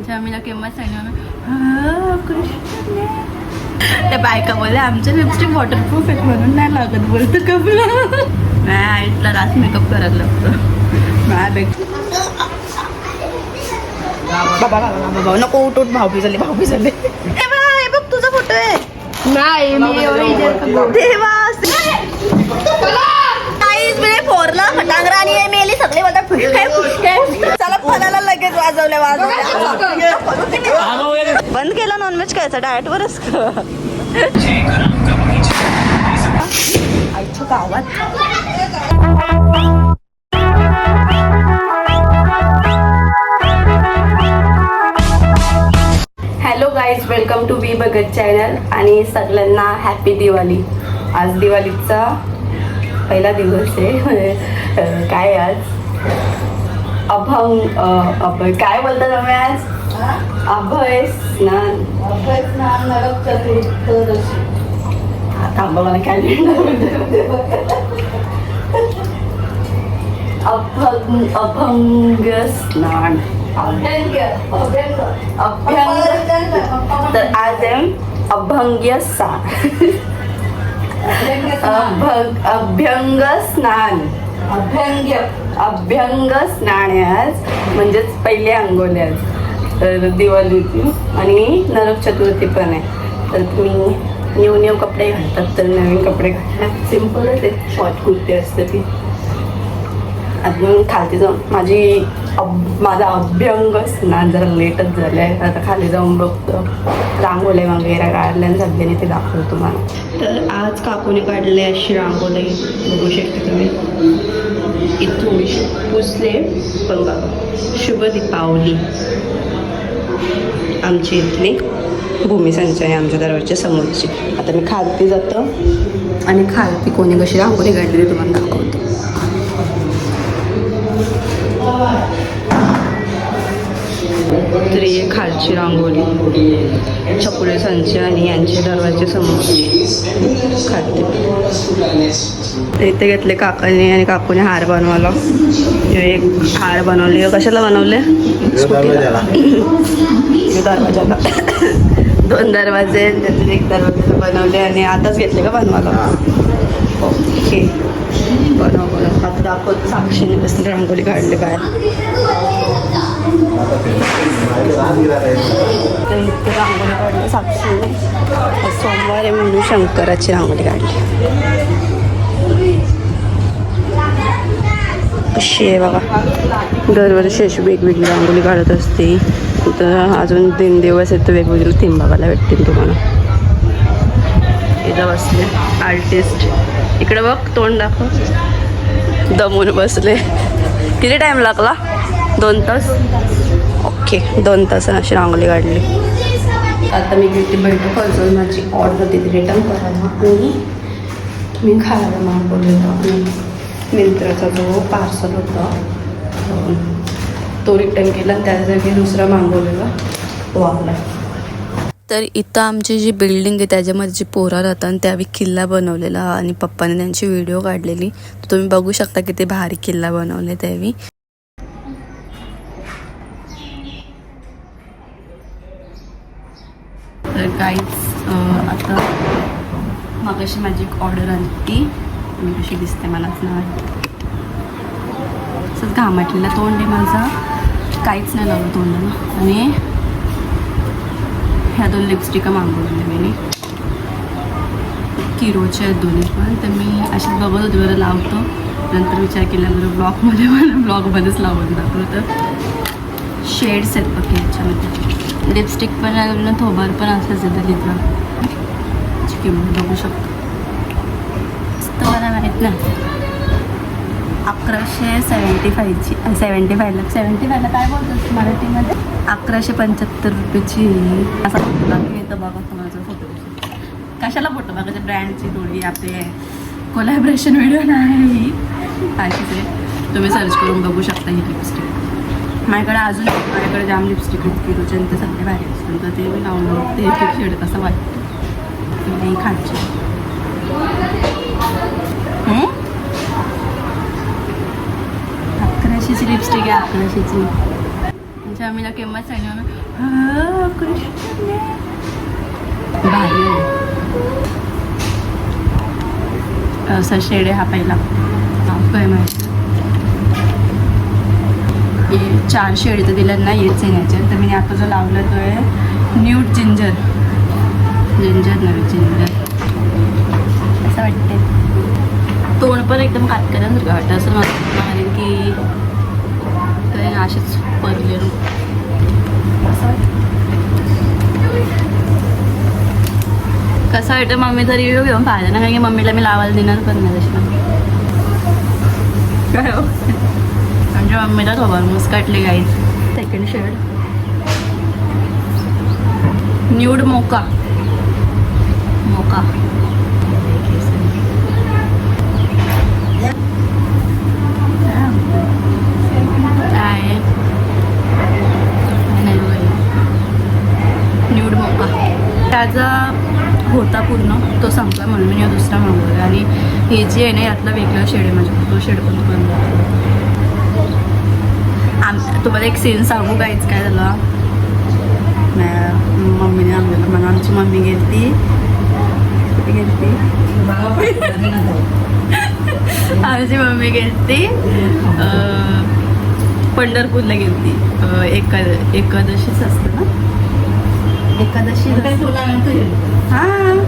आमच्या आम्हीला किंमत "हा, कृष्ण त्या बायका बोलल्या आमचं लिपस्टिक वॉटरप्रूफ आहे म्हणून नाही लागत बोलतं कपला नाही आईला रात मेकअप करायला लागतं बाबा नको उठ उठ भाऊ झाले भाऊ झाले हे बघ हे बघ तुझा फोटो आहे नाही मी फोरला फटांगरा आणि हे मेली सगळे बोलतात फुसके फुसके चला फणाला लगेच वाजवले वाजवले. बंद केला नॉनव्हेज खायचं डाएट वरच आईच्या गावात. Hello guys welcome to B Bhagat channel आणि सगळ्यांना हॅपी दिवाळी आज दिवाळीचा पहिला दिवस आहे. काय आज? अभंग अभय. काय बोलतात आम्ही आज? अभय स्नान. अभय स्नान नरक चतुर्दशी. थांबा मला कॅलेंडर अभंग अभंग स्नान. अभ्यंग तर आज आहे अभंग्य अभंग अभ्यंग स्नान. अभ्यंग अभ्यंग स्नाण्यास म्हणजेच पहिले अंगोल्यास तर दिवाळीची. आणि नरक चतुर्थी पण आहे. तर तुम्ही न्यू न्यू कपडे घालतात तर नवीन कपडे घालतात. सिम्पलच आहे. शॉर्ट कुर्ती असते ती. अजून खालती जाऊन माझी माझा अभ्यंग स्नान जरा लेटच झालं आहे आता खाली जाऊन बघतो. रांगोळी वगैरे काढल्या झाल्याने ते दाखवतो तुम्हाला तर आज काकूने काढले अशी रांगोळी बघू शकते तुम्ही. इथून पुसले पण बघा शुभ दीपावली. आमची इथली भूमी आहे आमच्या दरवाजच्या समोरची. आता मी खालती जातो आणि खालती कोणी कशी रांगोळी काढली ते तुम्हाला दाखवतो. ही खालची रांगोळी चकुले संच आणि यांचे दरवाजे समोर तर इथे घेतले काकाने आणि काकूने हार बनवला एक हार बनवले. कशाला बनवले? दरवाजाला दोन दरवाजे एक दरवाजा बनवले आणि आताच घेतले का बनवायला? ओके. बनव बनव. आता दाखवत साक्षीने कसली रांगोळी काढली बाहेर. इथे रांगोळी काढली सोमवार आहे म्हणून शंकराची रांगोळी काढली. अशी आहे बाबा दरवर्षी अशी वेगवेगळी रांगोळी काढत असते. तर अजून तीन दिवस आहेत तर वेगवेगळी थीम बघायला भेटतील तुम्हाला. इथं बसले आर्टिस्ट इकडे बघ तोंड दाखव. दमून बसले. किती टाईम लागला? दोन तास. ओके दोन तासानं अशी रांगोळी काढली. आता मी गेली बैठक कॉल माझी ऑर्डर तिथे रिटर्न करायला. आणि मी खायला मागवलेला आणि मिंत्राचा जो पार्सल होता तो रिटर्न केला आणि त्या जागी दुसरा मागवलेला तो आला तर इथं आमची जी बिल्डिंग आहे त्याच्यामध्ये जी पोरा राहतात आणि त्यावेळी किल्ला बनवलेला. आणि पप्पाने त्यांची व्हिडिओ काढलेली. तर तुम्ही बघू शकता किती भारी किल्ला बनवले त्यावेळी. तर काहीच आता मागाशी माझी एक ऑर्डर आली ती मी कशी दिसते मलाच नाही. असंच घामाटलेला तोंड आहे माझा. काहीच नाही लावलं तोंडाला आणि ह्या दोन लिपस्टिका मागवल्या मी. किरोच्या आहेत दोन्ही पण. तर मी अशीच बघत होते बरं लावतो. नंतर विचार केला बरं ब्लॉगमध्ये मला ब्लॉगमध्येच लावून दाखवलं तर शेड्स आहेत बघ याच्यामध्ये. लिपस्टिक पण आहे ना थोबर पण असंच येतं तिथं किंमत बघू शकतो. मस्त मला माहीत ना. अकराशे सेवन्टी फायची सेवन्टी फायला सेवन्टी फायला काय बोलतो मराठीमध्ये? अकराशे पंच्याहत्तर रुपयाची. असा फोटो दाखवून येतं बघा तुम्हाला फोटो कशाला फोटो बघायचं ब्रँडची थोडी आपले कोलॅबरेशन व्हिडिओ नाही. ही अशीच आहे तुम्ही सर्च करून बघू शकता ही लिपस्टिक. माझ्याकडे अजून माझ्याकडे जाम लिपस्टिक आहेत किलोचे आणि ते सगळे भारी असतात तर ते मी लावून ते एक एक शेड कसं वाटतं. नाही खायची. अकराशेची लिपस्टिक आहे अकराशेची. म्हणजे आम्हीला किंमत सांगितलं हा, कृष्ण भारी आहे. असा शेड आहे हा पहिला. काय माहिती हे चार शेड तर दिल्या ना येच आहे याच्यात तर मी आता जो लावला तो आहे न्यूट जिंजर. जिंजर नव्हे जिंजर. असं वाटते तोंड पण एकदम कातकऱ्यांसारखं वाटतं. असं मला कारण की काही असेच पडले. कसं वाटतं मम्मी तर रिव्ह्यू घेऊन पाहिलं ना? कारण की मम्मीला मी लावायला देणार पण नाही तशी. काय आमच्या मम्मीला थोबार मूस काटली गाई सेकंड शेड न्यूड मोका मोका न्यूड मोका त्याचा होता पूर्ण तो संपला म्हणून मी दुसरा मागवला. आणि हे जे आहे ना यातला वेगळा शेड आहे माझ्या तो शेड पण बंद आम तुम्हाला एक सीन सांगू काहीच काय झालं? मम्मीने आणलेलं मला आमची मम्मी गेलती. कुठे गेलती? आमची मम्मी गेलती. अं, पंढरपूरला एका एकादशीच असतं ना? एकादशी हां?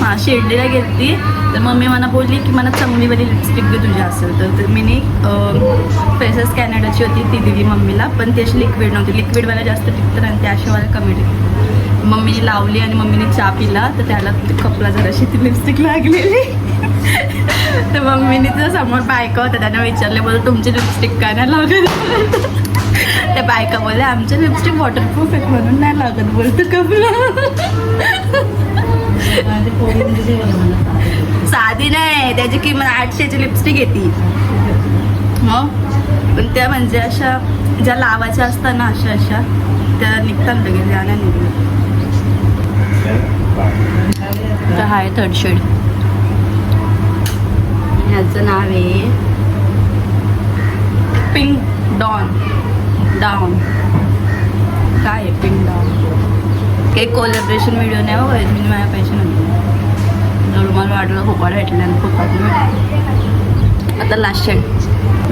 हां शिर्डीला गेली तर मम्मी मला बोलली की मला चांगलीवाली लिपस्टिक दे तुझी असेल तर. तर मी फेसेस कॅनडाची होती ती दिली मम्मीला पण ती अशी लिक्विड नव्हती. लिक्विडवाला जास्त टिकतं आणि त्या कमी टिकतं. मम्मीने लावली आणि मम्मीने चहा पिला तर त्याला ती कपला जराशी ती लिपस्टिक लागलेली. तर मम्मीने तर समोर बायका होत्या त्यांना विचारले बोल तुमची लिपस्टिक काय नाही लागत? त्या बायका बोलल्या आमची लिपस्टिक वॉटरप्रूफ आहेत म्हणून नाही लागत. बोलतो कपला साधी नाही त्याची किंमत आठशेची लिपस्टिक येते मग पण त्या म्हणजे अशा ज्या लावायच्या असतात ना अशा अशा त्या निघतात लगेच जाण्या नाही निघल्या तर हा थर्ड शेड ह्याचं नाव आहे पिंक डॉन डाऊन काय आहे? पिंक एक काही कोलॅबरेशन व्हिडिओ नाही हो, बघा मी माझ्या पैसे नव्हते मला वाटलं खोपाड भेटलं आणि खोपाड आता लास्ट शेड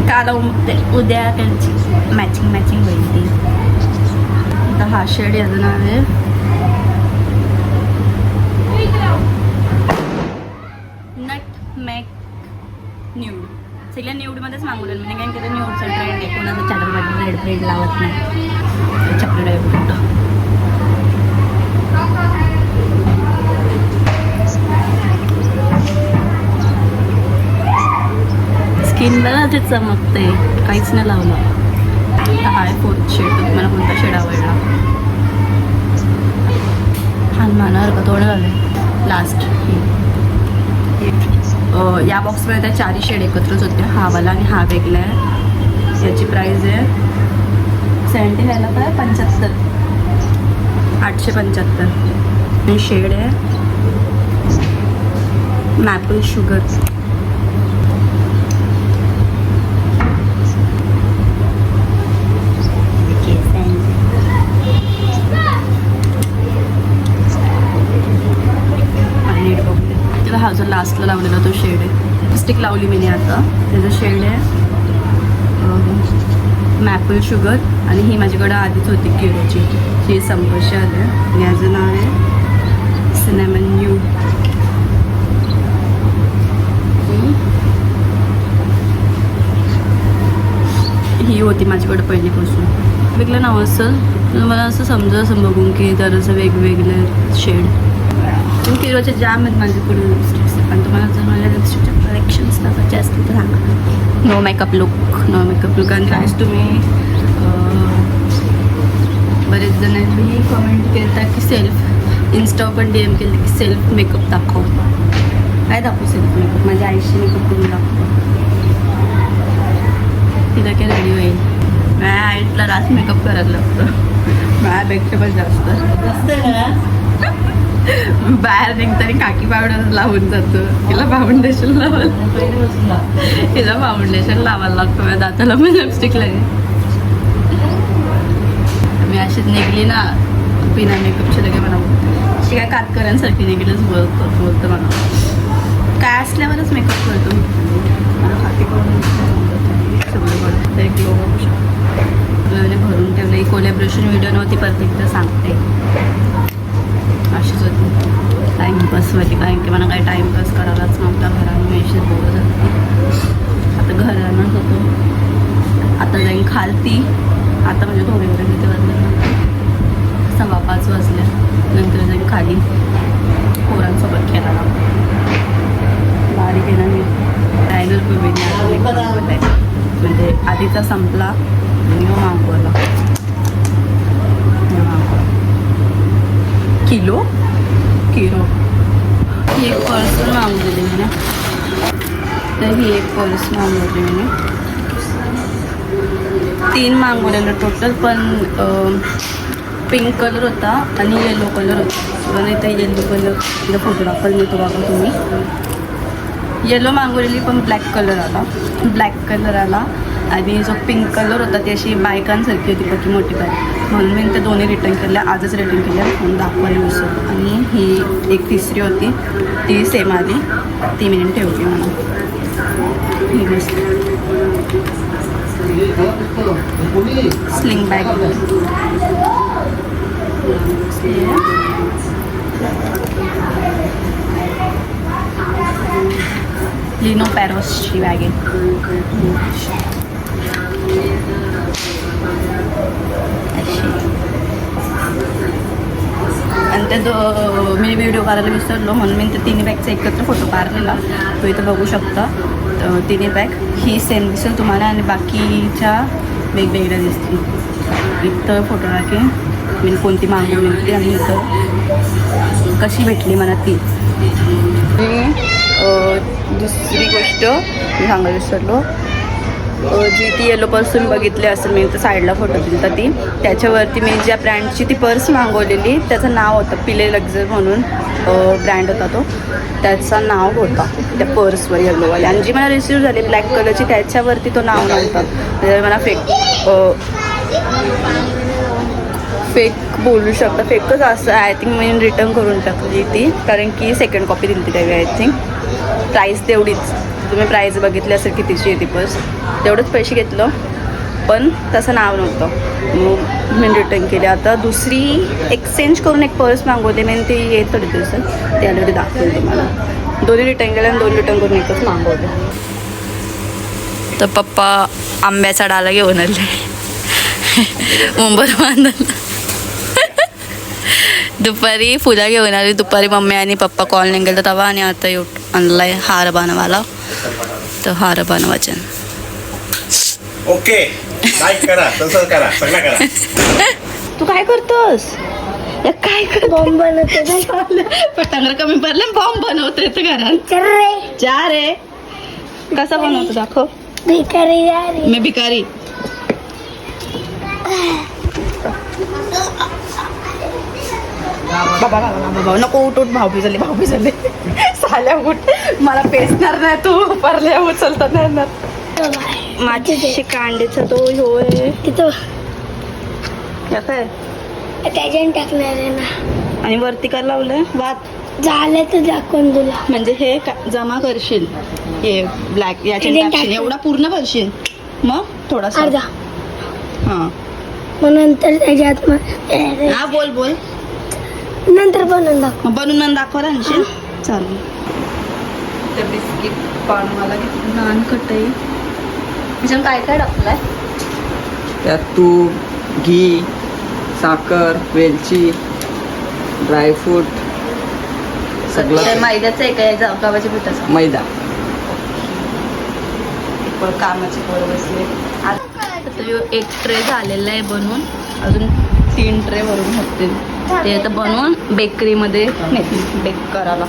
काल ते उद्या त्यांची मॅचिंग मॅचिंग होईल ती. आता हा शेड याचं नाव आहे. नट मॅक न्यूड सगळ्या न्यूडमध्येच मागवलं म्हणजे काय की न्यूडचा ट्रेंड आहे. चॅनल चॅनलमध्ये रेड प्रिंट लावत नाही. चॉकलेट आहे फक्त ते चमकते. काहीच नाही लावलं. हाय फोर्थ शेड तर तुम्हाला कोणता शेड आवडला? हनुमानावर का थोडं झालं लास्ट या बॉक्समध्ये त्या चारही शेड एकत्रच होते हा वाला आणि हा वेगळा आहे. याची प्राईज आहे सेवन्टी फायला काय? पंच्याहत्तर. आठशे पंच्याहत्तर. आणि शेड आहे मॅपल शुगर आणि नीट बघूया त्याला हा जो लास्टला लावलेला तो शेड आहे. स्टिक लावली मी आता. त्याचं शेड आहे. मॅपल शुगर आणि ही माझ्याकडं आधीच होती केळीची. ही संपर्श आले. आहे आणि याचं नाव आहे सिनेमन न्यू ही होती माझ्याकडं पहिलीपासून. वेगळं नाव असं मला असं समजा असं बघून की तर असं वेगवेगळे शेड. पण किलोचे जाम आहेत माझ्याकडे लिपस्टिक्स पण तुम्हाला जर माझ्या लिपस्टिकच्या कलेक्शन्स लावायचे असतील तर सांगा no makeup look no makeup look आणि आज तुम्ही बरेच जणांनी कमेंट केलं की सेल्फ इन्स्टा पण डी एम केलं की सेल्फ मेकअप दाखव. काय दाखवू सेल्फ मेकअप माझ्या आईशी मेकअप करून दाखव. तिला काय रेडी होईल? माझ्या आईला रास मेकअप करायला लागतं. माझ्यापेक्षा पण जास्त. बाहेर निघताना काकी पावडर लावून जातो. तिला फाउंडेशन लावायला तिला फाउंडेशन लावायला लागतो. माझ्या दाताला पण लिपस्टिक लागेल मी अशीच निघली ना बिना मेकअपची लगे मला अशी काय कातकऱ्यांसारखी निघलीच बोलतो बोलतो मला. काय असल्यावरच मेकअप करतो मला काकी पावडर एक लोक म्हणजे भरून ठेवलं ही कोलॅबरेशन व्हिडिओ नव्हती परत एकदा सांगते. बस होती कारण की मला काही टाईमपास करायलाच नव्हता घरानं मी अशीच बोलत होती. आता घरानंच होतो. आता जाईन खालती आता म्हणजे थोडे वगैरे किती वाजले सव्वा पाच वाजल्या नंतर जाईन खाली. पोरांसोबत खेळायला. बारीक आहे ना मी. टायगर आहे म्हणजे आधीचा संपला. आणि मागवला. किलो? किलो. ही एक पर्स मागवलेली मी ना. तर ही एक पर्स मागवली मी. तीन मागवलेलं टोटल पण पिंक कलर होता आणि येलो कलर होता. आणि त्या येलो कलर फोटो दाखवला मी तो बघा तुम्ही. येलो मागवलेली पण ब्लॅक कलर आला. ब्लॅक कलर आला. आणि जो पिंक कलर होता ती अशी बायकांसारखी होती बाकी मोठी बाईक म्हणून मी ते दोन्ही रिटर्न केल्या आजच रिटर्न केल्या म्हणून दाखवायला विसरलो आणि ही एक तिसरी होती ती सेम आली. ती मिनिट ठेवली म्हणून. ही मस्त. स्लिंग बॅग लिनो पॅरोसची बॅग आहे. आणि त्या दो मी व्हिडिओ काढायला विसरलो म्हणून मी तर तिन्ही बॅगचा एकत्र फोटो काढलेला. तो इथं बघू शकता. तर तिन्ही बॅग ही सेम दिसेल तुम्हाला आणि बाकीच्या वेगवेगळ्या दिसतील. इथं फोटो टाकेन. मी कोणती मागवली होती आणि इथं कशी भेटली मला ती. दुसरी गोष्ट मी सांगायला विसरलो. जी ती येलो पर्स तुम्ही बघितली असेल मी तर साईडला फोटो दिला ती. त्याच्यावरती मी ज्या ब्रँडची ती पर्स मागवलेली त्याचं नाव होतं पिले लक्झर म्हणून ब्रँड होता तो. त्याचा नाव होता त्या पर्सवर येलोवाली आणि जी मला रिसिव्ह झाली ब्लॅक कलरची त्याच्यावरती तो नाव नव्हता. त्याच्यावर म्हणजे मला फेक फेक बोलू शकता. फेकच असं आय थिंक मी रिटर्न करून टाकली ती. कारण की सेकंड कॉपी दिली ती त्यावेळी आय थिंक प्राईस तेवढीच. तुम्ही प्राईज बघितली असेल कितीची येते ती पर्स तेवढंच पैसे घेतलं पण तसं नाव नव्हतं. मग मी रिटर्न केली. आता दुसरी एक्सचेंज करून एक पर्स मागवली मी ती येत थोडी दिवसात. ती आली दाखवली तुम्हाला. दोन्ही रिटर्न केलं आणि दोन रिटर्न करून एकच मागवते. तर पप्पा आंब्याचा डाला घेऊन आले. मुंबई बांधला. दुपारी फुलं घेऊन आली. दुपारी मम्मी आणि पप्पा कॉल नाही गेलं. तेव्हा आणि आता येऊ. आणलाय हार बनवायला. तर हार बनवायचे. ओके करा. तसं करा. सगळं करा. तू काय करतोस? या काय कर बॉम्ब बनवतो कमी पडले बॉम्ब बनवतोय तर घरात. चल रे. जा रे. कसा बनवतो दाखव. भिकारी मी भिकारी. बाबा बाबा बाबा नको उठ उठ भाऊबी झाली भाऊबी झाली. साल्या उठ. मला पेसणार नाही तू परल्या उचलता नाही येणार. माझी कांड्याचा तो ह्यो. आहे तिथं या काय त्याच्याने टाकणार आहे ना. आणि वरती काय लावलंय? वात. झालं तर दाखवून तुला. म्हणजे हे का- जमा करशील. हे ब्लॅक याच्या. एवढा पूर्ण भरशील मग थोडासा. अर्धा. हा. मग नंतर त्याच्यात हा बोल बोल. नंतर बनवून दाखव. मग बनवून मला दाखवा राहशील चालेल. त्या बिस्किट पानवाला घेतली. नान कटई त्याच्यात काय काय टाकलंय? त्यात तूप घी साखर वेलची ड्रायफ्रूट तर सगळं. मैद्याचं आहे काय गव्हाच्या पिठाचं. मैदा. पण कामाची पोर बसले. आता एक ट्रे झालेला आहे बनवून. अजून तीन ट्रे भरून होतील ते आता बनवून बेकरीमध्ये नेतील बेक करायला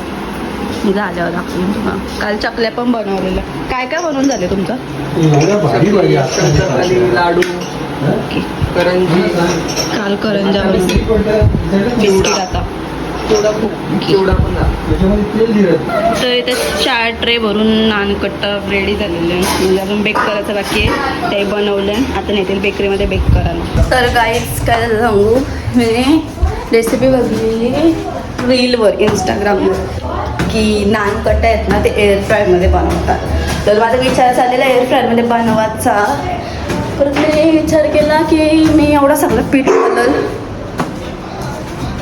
झाल्यावर दाखवून हां काल चकल्या पण बनवलेल्या. काय काय बनवून झाले तुमचं? लाडू ओके. करंजी. काल करंजा बिस्किट आता. तर इथे चार ट्रे भरून नानकट्टा रेडी झालेले आहे म्हणजे अजून बेक करायचं बाकी आहे. ते बनवलं आहे आता नेतील बेकरीमध्ये बेक करायला. तर काहीच काय सांगू? मी रेसिपी बघलेली रीलवर इंस्टाग्रामवर की नान कट्टा आहेत ना ते एअर फ्रायमध्ये बनवतात. तर माझा विचार झालेला एअर फ्रायमध्ये बनवायचा. परत मी विचार केला की मी एवढं सगळं पीठ मलल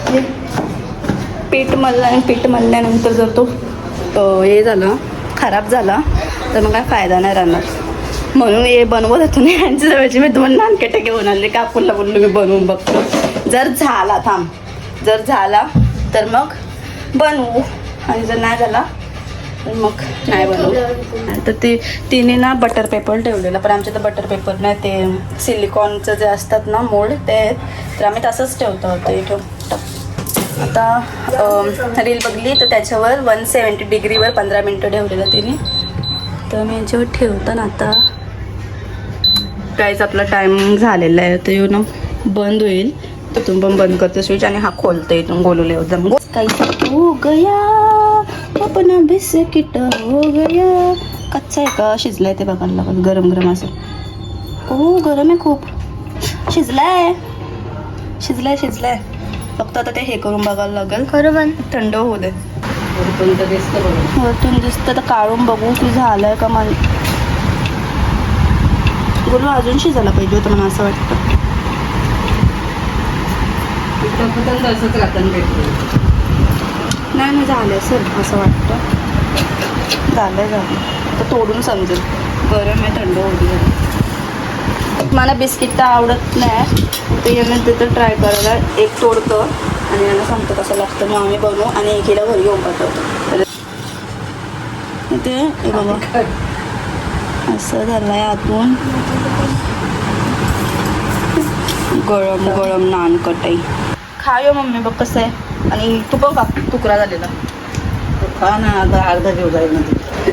म्हणजे पीठ मलला आणि पीठ मलल्यानंतर जर तो हे झालं खराब झाला तर मग काय फायदा नाही राहणार. म्हणून हे बनवत होतो ना यांच्या जवळची मी दोन नानकेटे घेऊन आले कापूरला बोललो मी बनवून बघतो. जर झाला थांब. जर झाला तर मग बनवू. आणि जर नाही झाला तर मग नाही बनवू. तर ते तिने ना बटर पेपर ठेवलेलं. पण आमच्या तर बटर पेपर नाही ते सिलिकॉनचं जे असतात ना मोल्ड ते तर आम्ही तसंच ठेवतो ते ठेव. आता रील बघली तर त्याच्यावर वन सेवन्टी डिग्रीवर पंधरा मिनटं ठेवलेलं तिने. तर मी याच्यावर ठेवताना आता. काहीच आपला टाईम झालेला आहे. तर येऊन बंद होईल. तिथून पण बंद करतो स्विच आणि हा खोलतो इथून गोलूले एकदम काही हो गया अपना बिस्किट हो गया. कच्चा आहे का? शिजलाय ते बघायला लागत गरम गरम असं. ओ गरम आहे खूप. शिजलाय. शिजलाय शिजलाय. फक्त आता ते हे करून बघायला लागेल. खरं पण थंड होऊ दे. वरतून दिसतं बघा. वरतून दिसतं तर काढून बघू की झालंय का मला बोलू अजून शिजायला पाहिजे होतं मला असं वाटतं. इथं पण तसंच राहतं नाही नाही झालं सर असं वाटतं. झालंय झालं तर तोडून समजेल. गरम आहे थंड होती मला बिस्किट तर आवडत नाही. ते यांना तिथं ट्राय करायला. एक तोडतं आणि यांना सांगतो कसं लागतं. मग आम्ही बनवू आणि एकीला घरी येऊन पाठवतो. ते हे बघा. असं आहे आतून. गरम गरम नान कटाई खायो मम्मी बघ कसं आहे. आणि तू पण का तुकडा झालेला. खा ना आता अर्धा जीव जाईल ना ते.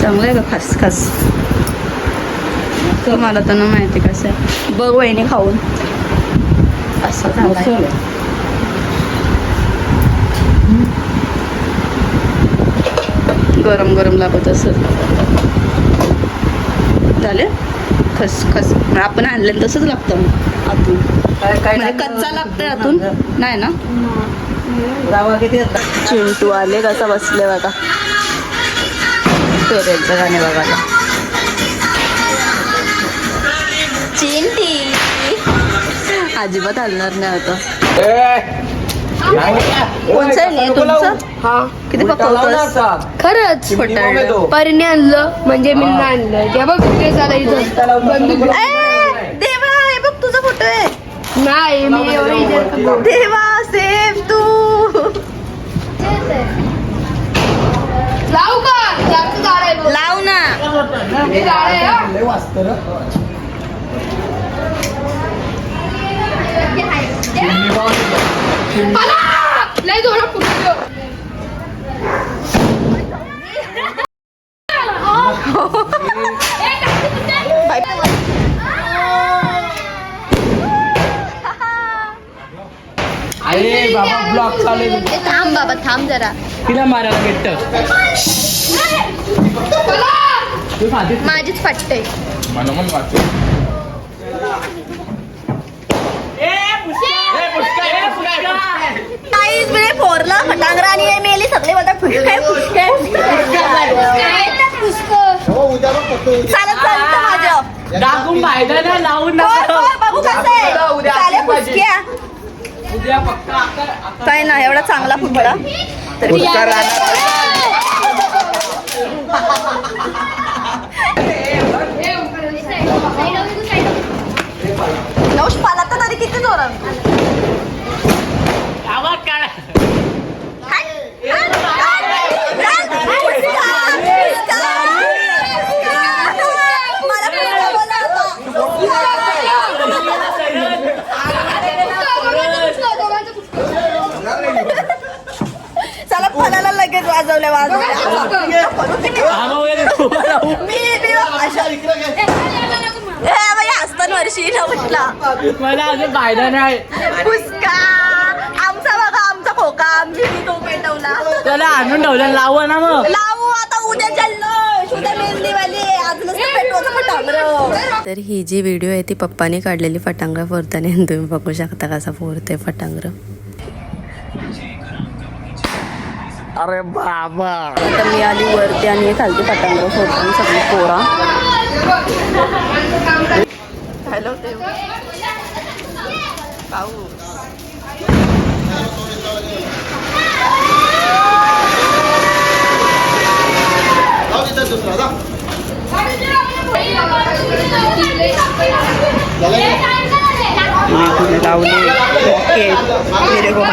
चांगलं आहे का खास खास. मला तर ना माहिती कसं आहे. बघ वहिनी खाऊन. असं आहे. गरम गरम लागत असं झाले? खस खस आपण आणलं तसंच लागतं आतून. काय काय म्हणजे कच्चा लागतंय आतून. नाही ना? रवा किती येतात? चिंटू आले कसा बसले बघा. पेरेलचं गाणे बघायला चिंटी. अजिबात हलणार नाही आता. कोणचं आहे नाही तुमचं? हा. किती पकवतोस. खरंच तो. परीने आणलं म्हणजे मी नाही आणलं. बघ कुठे झालं इथं. बंदूक. ए, देवा हे बघ तुझा फोटो आहे. नाही मी एवढं देवा सेम तू. लावू का? जास्त आहे. लाव ना. आहे. पळा! लय जोरात फुटलं. अरे बाबा ब्लॉक चालू आहे. थांब बाबा थांब जरा. तिला मारायला भेटत. तू माझीच फाटते काहीच मी फोरला फटांगरा आणि हे मेली सगळे बोलतात फुटके हो. चालत चालत फायदा नाही लावून होय, होय, बघू कसं आहे. उद्या चालेल आखीच भाजी. फुसक्या. उद्या फक्त आता काय ना एवढा चांगला फुटला नवश पाला तर तरी किती जोरात मला पुढचं बोला आता. चला फलाला लगेच वाजवल्या वाजवल्या. मी मी असताना वर्ष उठला मला अजून फायदा नाही. पुस्का आमचा बघा आमचा खोका. आमची तो पेटवला त्याला आणून ठेवलं लावू ना मग. लावू आता उद्या चाललो. उद्या मेहंदीवाली आज नसतं पेटवायचं फटांगरं तर ही जी व्हिडिओ आहे ती पप्पाने काढलेली फटांगरा फोडताना. आणि तुम्ही बघू शकता कसा फोडते फटांगरं अरे बाबा. आता मी आली वरती आणि हे खालती पटांगरं फोडताना सगळी पोरा. हॅलो की? लावले ओके. मेरे को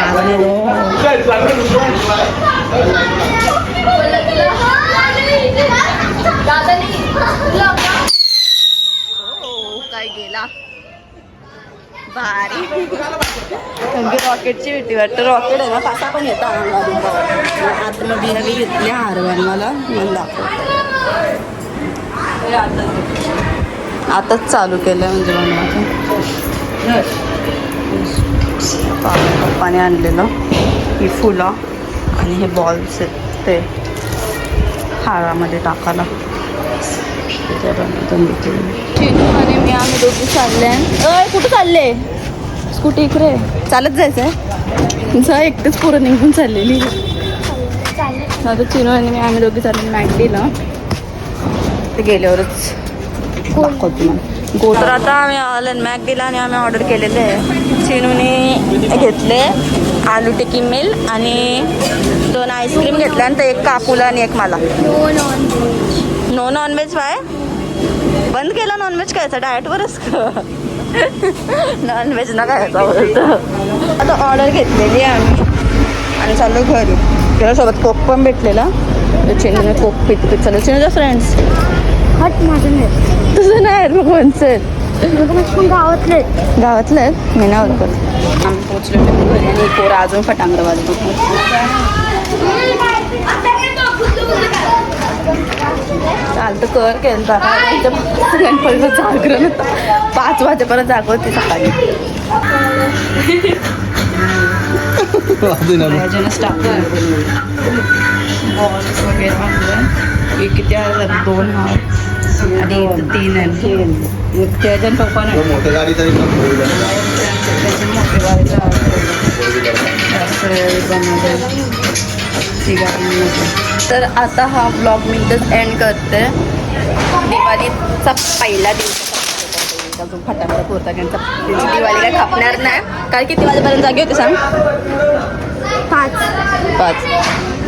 काय गेला भारी म्हणजे रॉकेटची भेटी वाटतं. रॉकेट आहे ना कसा पण येतो अंगात आता घेतली हारवान मला. मला दाखवतो हे आता- आताच चालू केलं म्हणजे बनवायचं पप्पाने आणलेलं. ही फुलं. आणि हे बॉल्स आहेत ते हारामध्ये टाकायला. आणि मी आम्ही दोघी चालले. अय कुठं चालले? स्कूटी इकडे. चालत जायचं आहे जा एकटेच पोरं निघून चाललेली. आता चिनू आणि मी आम्ही दोघी चालले मॅगडीला. ते गेल्यावरच तर आता आम्ही आलं मॅगडीला आणि आम्ही ऑर्डर केलेले आहे. चिनूने घेतले. आलू टिकी मिल आणि दोन आईस्क्रीम घेतल्या आणि ते एक कापूला आणि एक मला. No non veg bye? बंद केलं नॉनव्हेज खायचं डाएटवरच नॉनव्हेज ना खायचं बोलतं आता ऑर्डर घेतलेली आहे आम्ही. आणि चाललो घरी. त्याच्यासोबत कोक पण भेटलेला. चिन्हने कोक पित पित चालू चिन्हच्या फ्रेंड्स हट माझं नाही. तुझं नाही मग कोणचं गावातले? गावातलं आहेत मी नाही. ओळखत आम्ही पोचलो घरी आणि पोरं अजून फटांगर वाजतो चालतं कर केलं गणपतीचं जागरण होतं. पाच वाजेपर्यंत जागवते सकाळी. वगैरे किती आहे दोन हार त्याच्यानं पप्पा नाही मोठ्या गाडीचा बनवलं तिघांमध्ये. तर आता हा ब्लॉग मी इथंच एंड करते. दिवाळीचा पहिला दिवस. अजून फटाकडा पुरता त्यांचा त्यांची दिवाळी काय खापणार नाही. कारण किती वाजेपर्यंत जागी होते सांग. पाच. पाच.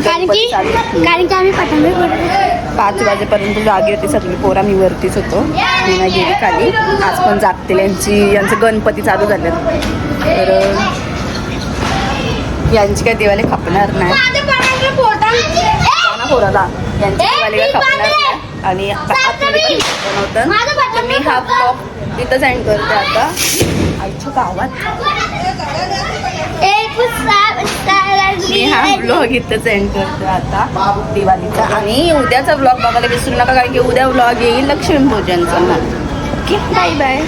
कारण की. कारण की आम्ही फोडतो पाच वाजेपर्यंत जागी होती सगळी पोरा मी वरतीच होतो. मी नाही गेली खाली. आज पण जागतील. यांची यांचे गणपती चालू झाले तर यांची काय दिवाळी खपणार नाही. पोराला यांची दिवाळी काय खपणार नाही. आणि आतमध्ये पण बनवतं तर मी हा ब्लॉग इथंच एंड करते आता. आईच्या गावात. मी हा ब्लॉग इथंच एंड करते आता. दिवाळीचा आणि उद्याचा ब्लॉग बघायला विसरू नका कारण की उद्या ब्लॉग येईल लक्ष्मीपूजनचा. Okay bye bye